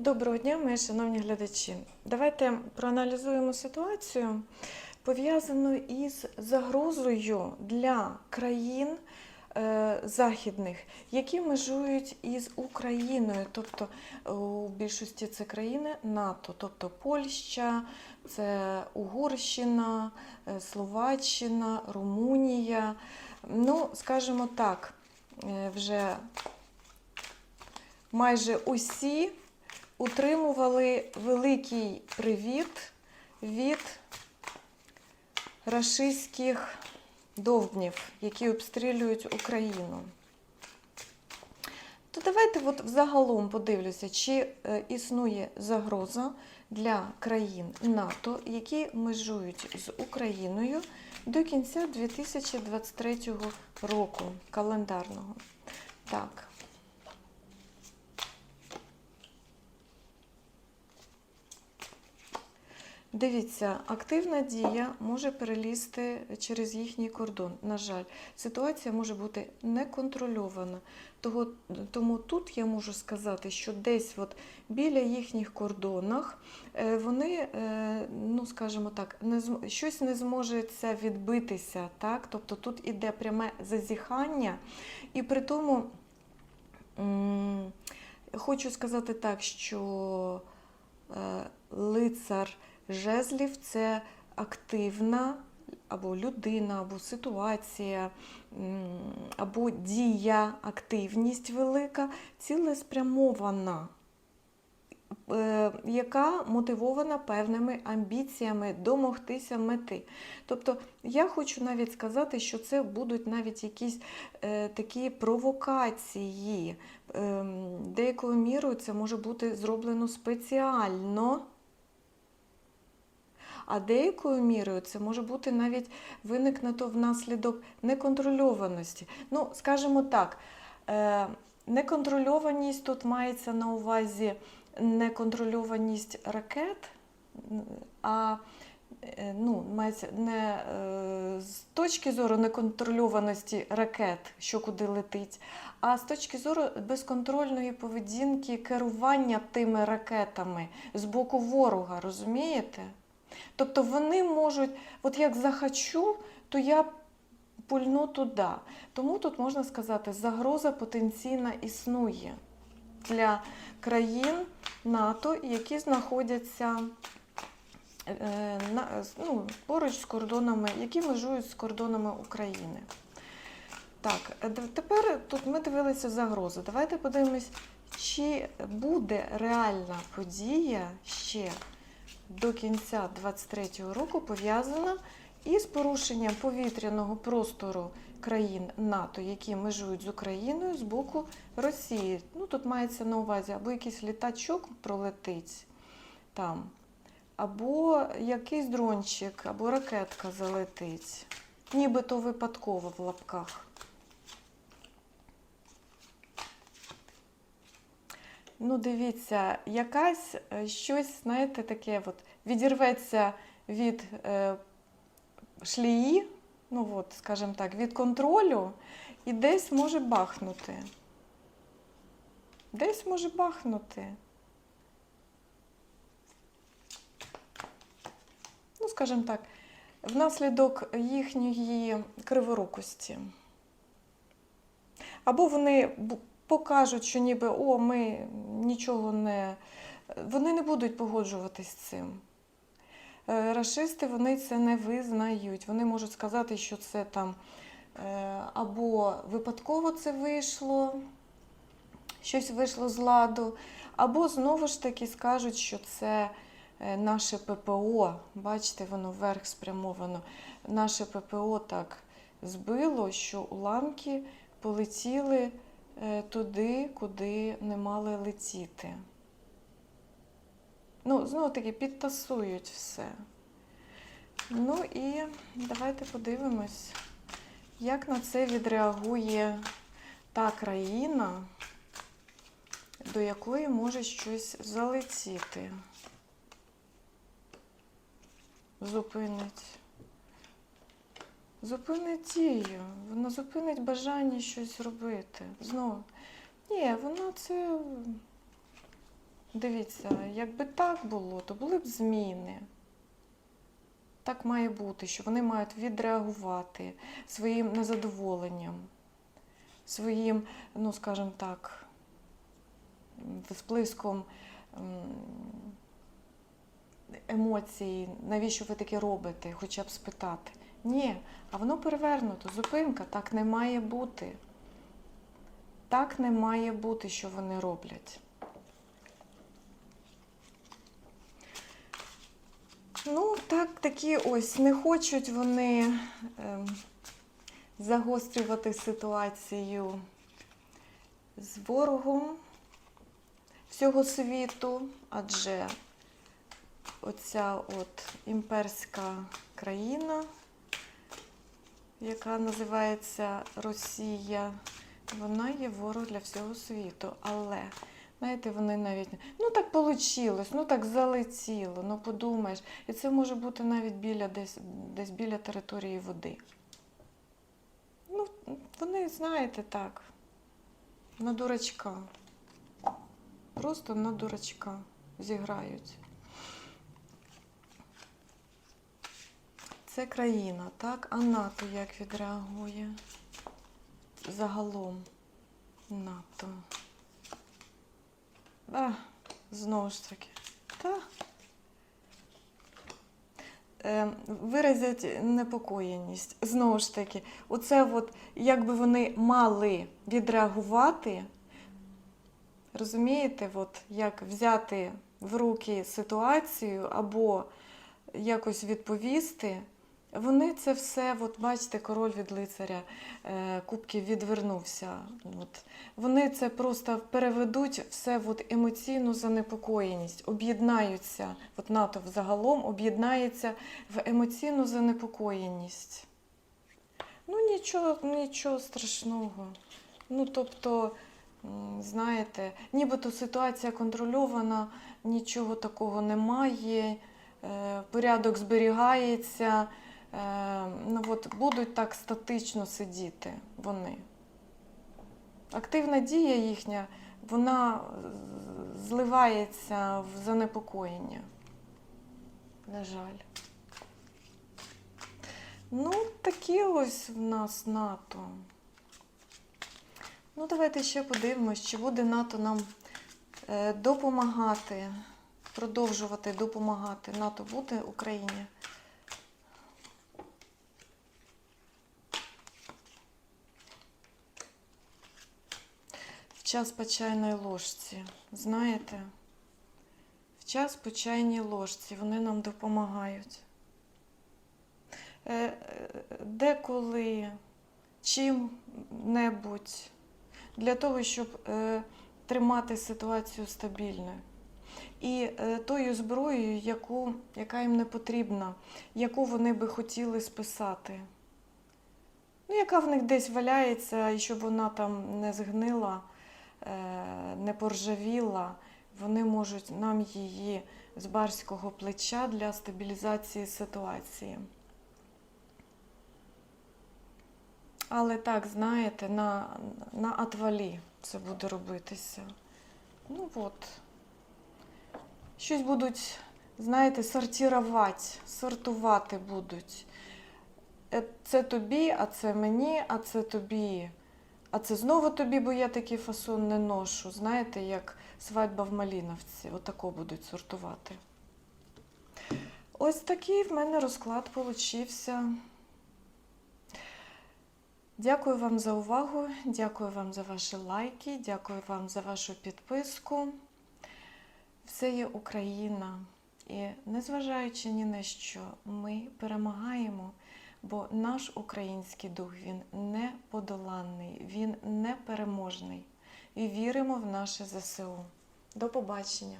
Доброго дня, мої шановні глядачі. Давайте проаналізуємо ситуацію, пов'язану із загрозою для країн е, західних, які межують із Україною, тобто е, у більшості це країни НАТО, тобто Польща, це Угорщина, е, Словаччина, Румунія. Ну, скажімо так, е, вже майже усі утримували великий привіт від рашистських довбнів, які обстрілюють Україну. То давайте от взагалом подивлюся, чи е, існує загроза для країн НАТО, які межують з Україною до кінця 2023 року календарного. Так. Дивіться, активна дія може перелізти через їхній кордон. На жаль, ситуація може бути неконтрольована. Того, тому тут я можу сказати, що десь от біля їхніх кордонах е, вони, е, ну скажімо так, не щось не зможе відбитися. Так? Тобто тут іде пряме зазіхання, і при тому хочу сказати так, що е, лицар жезлів це активна або людина, або ситуація, або дія, активність велика, цілеспрямована, е, яка мотивована певними амбіціями домогтися мети. Тобто я хочу навіть сказати, що це будуть навіть якісь е, такі провокації. Ем, деякою мірою це може бути зроблено спеціально. А деякою мірою це може бути навіть виникнуто внаслідок неконтрольованості. Ну, скажімо так, е, неконтрольованість тут мається на увазі неконтрольованість ракет, а е, ну, мається не е, з точки зору неконтрольованості ракет, що куди летить, а з точки зору безконтрольної поведінки керування тими ракетами з боку ворога, розумієте? Тобто вони можуть, от як захочу, то я пульну туди. Тому тут можна сказати, загроза потенційна існує для країн НАТО, які знаходяться е, ну, поруч з кордонами, які межують з кордонами України. Так, е, тепер тут ми дивилися загрозу. Давайте подивимось, чи буде реальна подія ще до кінця 2023 року пов'язана із порушенням повітряного простору країн НАТО, які межують з Україною з боку Росії. Ну, тут мається на увазі або якийсь літачок пролетить там, або якийсь дрончик, або ракетка залетить. Нібито випадково в лапках. Ну, дивіться, якась е, щось, знаєте, таке от відірветься від е, шлії, ну от, скажімо так, від контролю, і десь може бахнути. Десь може бахнути. Ну, скажімо так, внаслідок їхньої криворукості. Або вони покажуть, що ніби о, ми нічого не. Вони не будуть погоджуватись з цим. Е, Рашисти вони це не визнають. Вони можуть сказати, що це там е, або випадково це вийшло, щось вийшло з ладу, або знову ж таки скажуть, що це е, наше ППО. Бачите, воно вверх спрямовано. Наше ППО так збило, що уламки полетіли туди, куди не мали летіти. Ну, знову таки, підтасують все. Ну і давайте подивимось, як на це відреагує та країна, до якої може щось залетіти. Зупинить. Зупинить дію. Вона зупинить бажання щось робити. Знову. Ні, вона це Дивіться, якби так було, то були б зміни. Так має бути, що вони мають відреагувати своїм незадоволенням, своїм, ну скажімо так, м, всплеском м, емоцій, навіщо ви таке робите, хоча б спитати. Ні, а воно перевернуто. Зупинка так не має бути. Так не має бути, що вони роблять. Ну, так, такі ось не хочуть вони ем, загострювати ситуацію з ворогом всього світу, адже оця от імперська країна, яка називається Росія, вона є ворог для всього світу. Але, знаєте, вони навіть ну так вийшло, ну так залетіло, ну подумаєш. І це може бути навіть біля десь, десь біля території води. Ну, вони, знаєте, так, на дурачка. Просто на дурачка зіграють. Це країна, так? А НАТО як відреагує? Загалом НАТО. А, знову ж таки. Та. Е, виразять непокоєність. Знову ж таки, оце от, якби вони мали відреагувати, розумієте, от, як взяти в руки ситуацію або якось відповісти, вони це все, от бачите, король від лицаря е, кубків відвернувся. От. Вони це просто переведуть все от емоційну занепокоєність, об'єднаються, от НАТО взагалом об'єднається в емоційну занепокоєність. Ну, нічого, нічого страшного. Ну, тобто, знаєте, нібито ситуація контрольована, нічого такого немає, е, порядок зберігається. Е, ну, от, будуть так статично сидіти вони. Активна дія їхня, вона зливається в занепокоєння. На жаль. Ну, такі ось в нас НАТО. Ну, давайте ще подивимось, чи буде НАТО нам е, допомагати, продовжувати допомагати. НАТО буде Україні. Час по чайній ложці. Знаєте? В час по чайній ложці вони нам допомагають. Е, е, Деколи чим-небудь для того, щоб е, тримати ситуацію стабільною. І тою зброєю, яку, яка їм не потрібна, яку вони би хотіли списати. Ну, яка в них десь валяється, і щоб вона там не згнила, не поржавіла, вони можуть нам її з барського плеча для стабілізації ситуації. Але так, знаєте, на, на отвалі це буде робитися. Ну от. Щось будуть, знаєте, сортувати, сортувати будуть. Е, Це тобі, а це мені, а це тобі. А це знову тобі, бо я такий фасон не ношу. Знаєте, як свадьба в Маліновці. Отако будуть сортувати. Ось такий в мене розклад получився. Дякую вам за увагу, дякую вам за ваші лайки, дякую вам за вашу підписку. Все є Україна. І незважаючи ні на що, ми перемагаємо, бо наш український дух він неподоланний, він непереможний. І віримо в наше ЗСУ. До побачення!